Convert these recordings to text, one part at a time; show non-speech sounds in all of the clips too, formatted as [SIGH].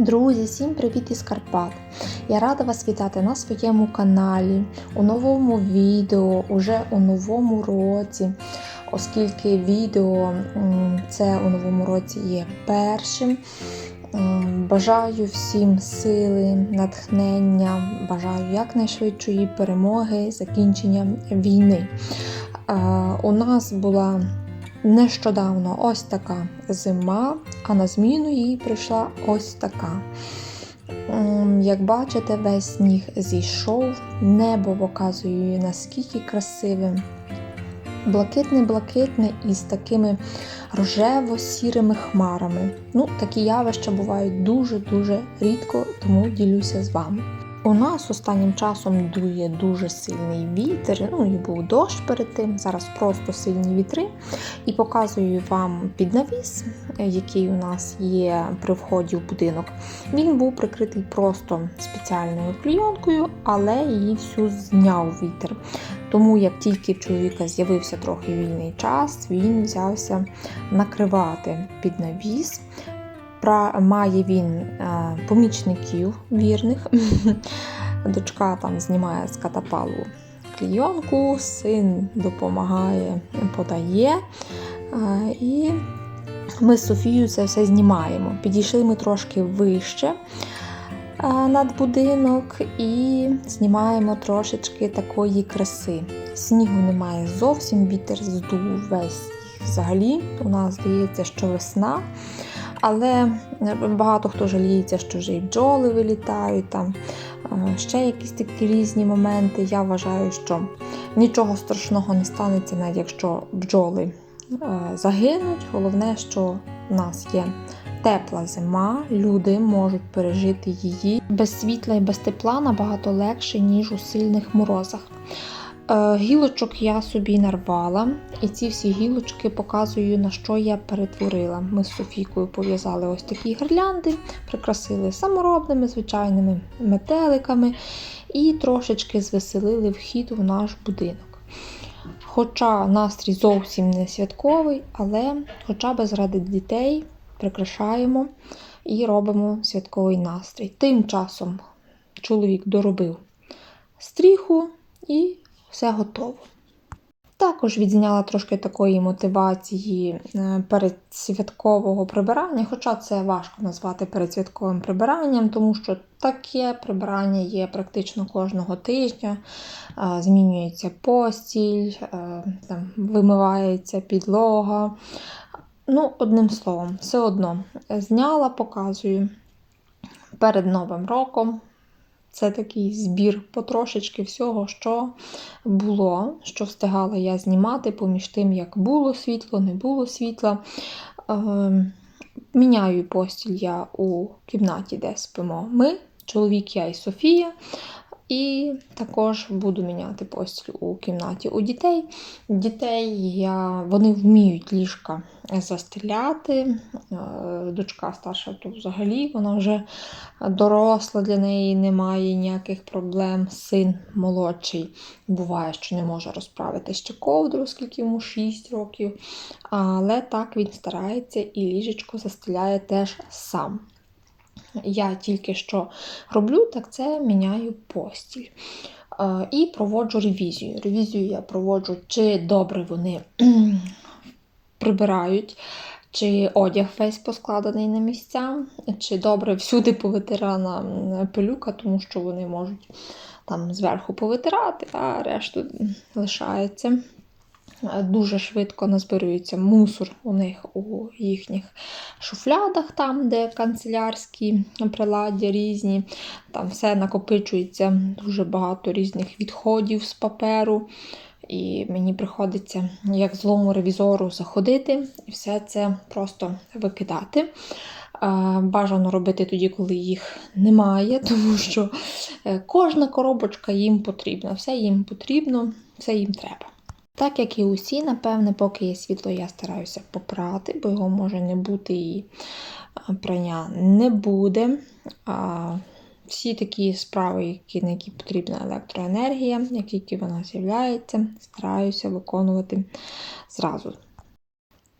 Друзі, всім привіт із Карпат! Я рада вас вітати на своєму каналі, у новому відео, уже у новому році, оскільки відео це у новому році є першим. Бажаю всім сили, натхнення, бажаю якнайшвидшої перемоги, закінчення війни. У нас була нещодавно ось така зима, а на зміну їй прийшла ось така. Як бачите, весь сніг зійшов, небо показує наскільки красивим. Блакитне-блакитне із такими рожево-сірими хмарами. Ну, такі явища бувають дуже-дуже рідко, тому ділюся з вами. У нас останнім часом дує дуже сильний вітер, ну і був дощ перед тим, зараз просто сильні вітри. І показую вам піднавіс, який у нас є при вході в будинок. Він був прикритий просто спеціальною клійонкою, але її всю зняв вітер. Тому як тільки в чоловіка з'явився трохи вільний час, він взявся накривати під навіс. Пра- Має він е, помічників вірних. [LAUGHS] Дочка там знімає з катапалу клійонку, син допомагає, подає. Е, І ми з Софією це все знімаємо. Підійшли ми трошки вище е, над будинок і знімаємо трошечки такої краси. Снігу немає зовсім, вітер здув весь взагалі. У нас здається, що весна. Але багато хто жаліється, що вже і бджоли вилітають, там е, ще якісь такі різні моменти. Я вважаю, що нічого страшного не станеться, навіть якщо бджоли е, загинуть. Головне, що в нас є тепла зима, люди можуть пережити її без світла і без тепла набагато легше, ніж у сильних морозах. Е, Гілочок я собі нарвала, і ці всі гілочки показую, на що я перетворила. Ми з Софійкою пов'язали ось такі гірлянди, прикрасили саморобними звичайними метеликами і трошечки звеселили вхід у наш будинок. Хоча настрій зовсім не святковий, але хоча б заради дітей прикрашаємо і робимо святковий настрій. Тим часом чоловік доробив стріху і все готово. Також відзняла трошки такої мотивації е, передсвяткового прибирання, хоча це важко назвати передсвятковим прибиранням, тому що таке прибирання є практично кожного тижня. Е, Змінюється постіль, е, там, вимивається підлога. Ну, одним словом, все одно зняла, показую перед Новим роком. Це такий збір потрошечки всього, що було, що встигала я знімати, поміж тим, як було світло, не було світла. Е, міняю постіль я у кімнаті, де спимо ми, чоловік, я і Софія. І також буду міняти постіль у кімнаті у дітей. Дітей я, вони вміють ліжка застеляти. Е, Дочка старша, то взагалі вона вже доросла, для неї немає ніяких проблем. Син молодший буває, що не може розправити ще ковдру, оскільки йому 6 років. Але так він старається і ліжечко застеляє теж сам. Я тільки що роблю, так це міняю постіль. Е, І проводжу ревізію. Ревізію я проводжу, чи добре вони [CLEARS THROAT] прибирають, чи одяг весь поскладений на місця, чи добре всюди повитирана пилюка, тому що вони можуть там зверху повитирати, а решту лишається. Дуже швидко назбирується мусор у них у їхніх шуфлядах, там, де канцелярські приладдя різні. Там все накопичується дуже багато різних відходів з паперу. І мені приходиться, як злому ревізору, заходити і все це просто викидати. Бажано робити тоді, коли їх немає, [LAUGHS] тому що е, кожна коробочка їм потрібна, все їм потрібно, все їм треба. Так як і усі, напевне, поки є світло, я стараюся попрати, бо його може не бути і прання не буде. А, Всі такі справи, які, на які потрібна електроенергія, як тільки вона з'являється, стараюся виконувати зразу.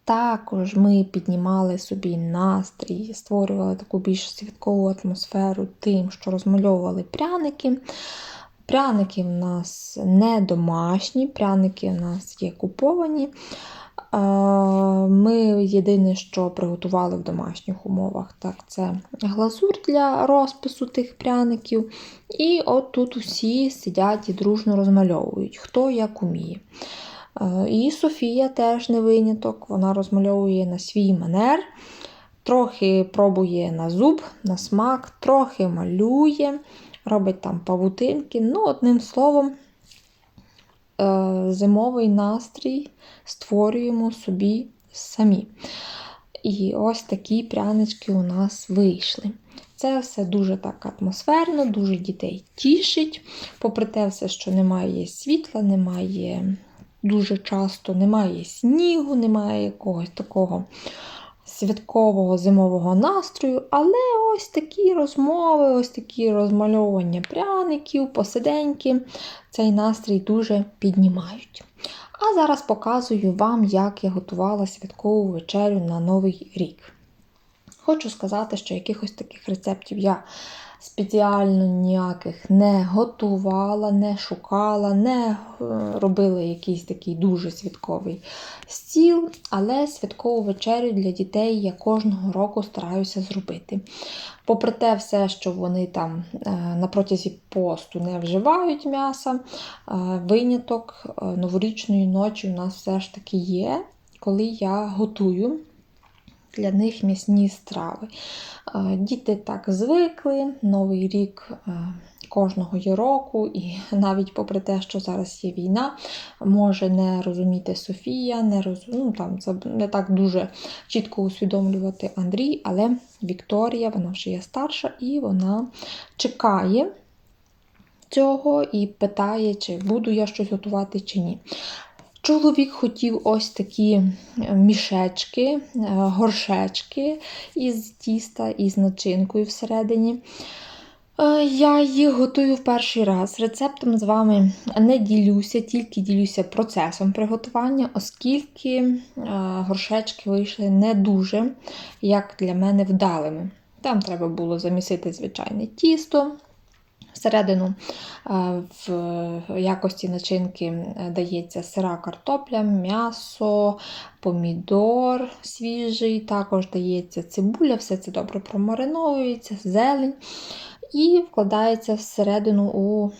Також ми піднімали собі настрій, створювали таку більш святкову атмосферу тим, що розмальовували пряники. Пряники в нас не домашні, пряники в нас є куповані. Ми єдине, що приготували в домашніх умовах, так це глазур для розпису тих пряників. І от тут усі сидять і дружно розмальовують, хто як уміє. І Софія теж не виняток, вона розмальовує на свій манер, трохи пробує на зуб, на смак, трохи малює, робить там павутинки. Ну, одним словом, е, зимовий настрій створюємо собі самі. І ось такі прянички у нас вийшли. Це все дуже так атмосферно, дуже дітей тішить. Попри те, все, що немає світла, немає дуже часто немає снігу, немає якогось такого святкового зимового настрою, але ось такі розмови, ось такі розмальовування пряників, посиденьки цей настрій дуже піднімають. А зараз показую вам, як я готувала святкову вечерю на Новий рік. Хочу сказати, що якихось таких рецептів я спеціально ніяких не готувала, не шукала, не е, робила якийсь такий дуже святковий стіл, але святкову вечерю для дітей я кожного року стараюся зробити. Попри те, все, що вони там е, на протязі посту не вживають м'яса, е, виняток новорічної ночі у нас все ж таки є, коли я готую для них м'ясні страви. Е, Діти так звикли, Новий рік е, кожного є року, і [LAUGHS] навіть попри те, що зараз є війна, може не розуміти Софія, не роз... ну, там, не так дуже чітко усвідомлювати Андрій, але Вікторія, вона вже є старша, і вона чекає цього і питає, чи буду я щось готувати, чи ні. Чоловік хотів ось такі е, мішечки, е, горшечки із тіста із начинкою всередині. Е, Я їх готую в перший раз. Рецептом з вами не ділюся, тільки ділюся процесом приготування, оскільки горшечки вийшли не дуже, як для мене, вдалими. Там треба було замісити звичайне тісто. Всередину в якості начинки дається сира картопля, м'ясо, помідор свіжий, також дається цибуля, все це добре промариновується, зелень. І вкладається всередину у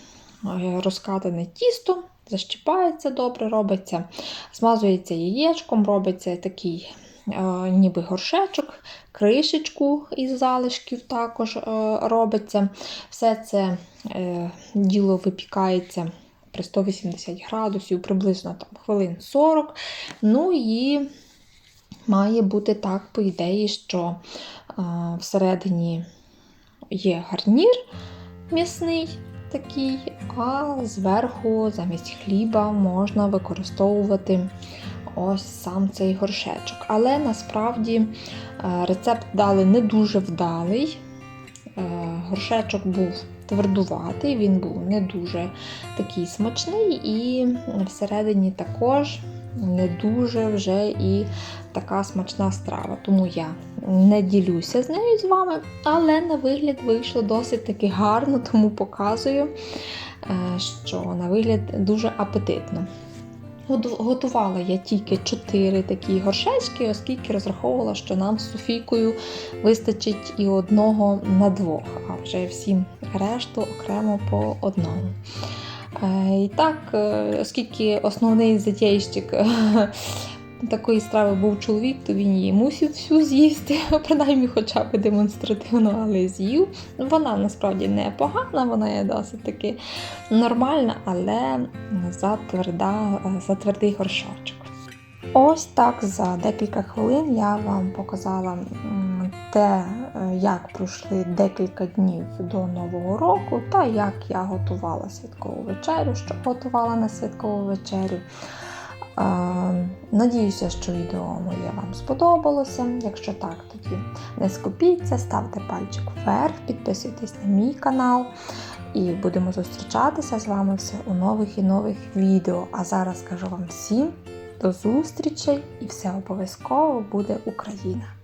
розкатане тісто, защіпається добре, робиться, змазується яєчком, робиться такий ніби горшечок, кришечку із залишків також е, робиться. Все це е, діло випікається при 180 градусів, приблизно там хвилин 40. Ну і має бути так, по ідеї, що всередині є гарнір м'ясний. Такий, а зверху замість хліба можна використовувати ось сам цей горшечок. Але насправді е, рецепт дали не дуже вдалий. Е, горшечок був твердуватий, він був не дуже такий смачний, і всередині також не дуже вже і така смачна страва. Тому я не ділюся з нею з вами, але на вигляд вийшло досить таки гарно, тому показую, е, що на вигляд дуже апетитно. Готувала я тільки 4 такі горшечки, оскільки розраховувала, що нам з Софійкою вистачить і одного на двох, а вже всім решту окремо по одному. Е, і так, е, оскільки основний затейщик [LAUGHS] такої страви був чоловік, то він її мусив всю з'їсти, [LAUGHS] принаймні хоча б демонстративно, але з'їв. Вона насправді не погана, вона є досить таки нормальна, але затверда, за твердий горшочок. Ось так за декілька хвилин я вам показала те, як пройшли декілька днів до Нового року, та як я готувала святкову вечерю, що готувала на святкову вечерю. Надіюся, що відео моє вам сподобалося. Якщо так, тоді не скупіться, ставте пальчик вверх, підписуйтесь на мій канал. І будемо зустрічатися з вами все у нових і нових відео. А зараз кажу вам всім До зустрічей і все обов'язково буде Україна!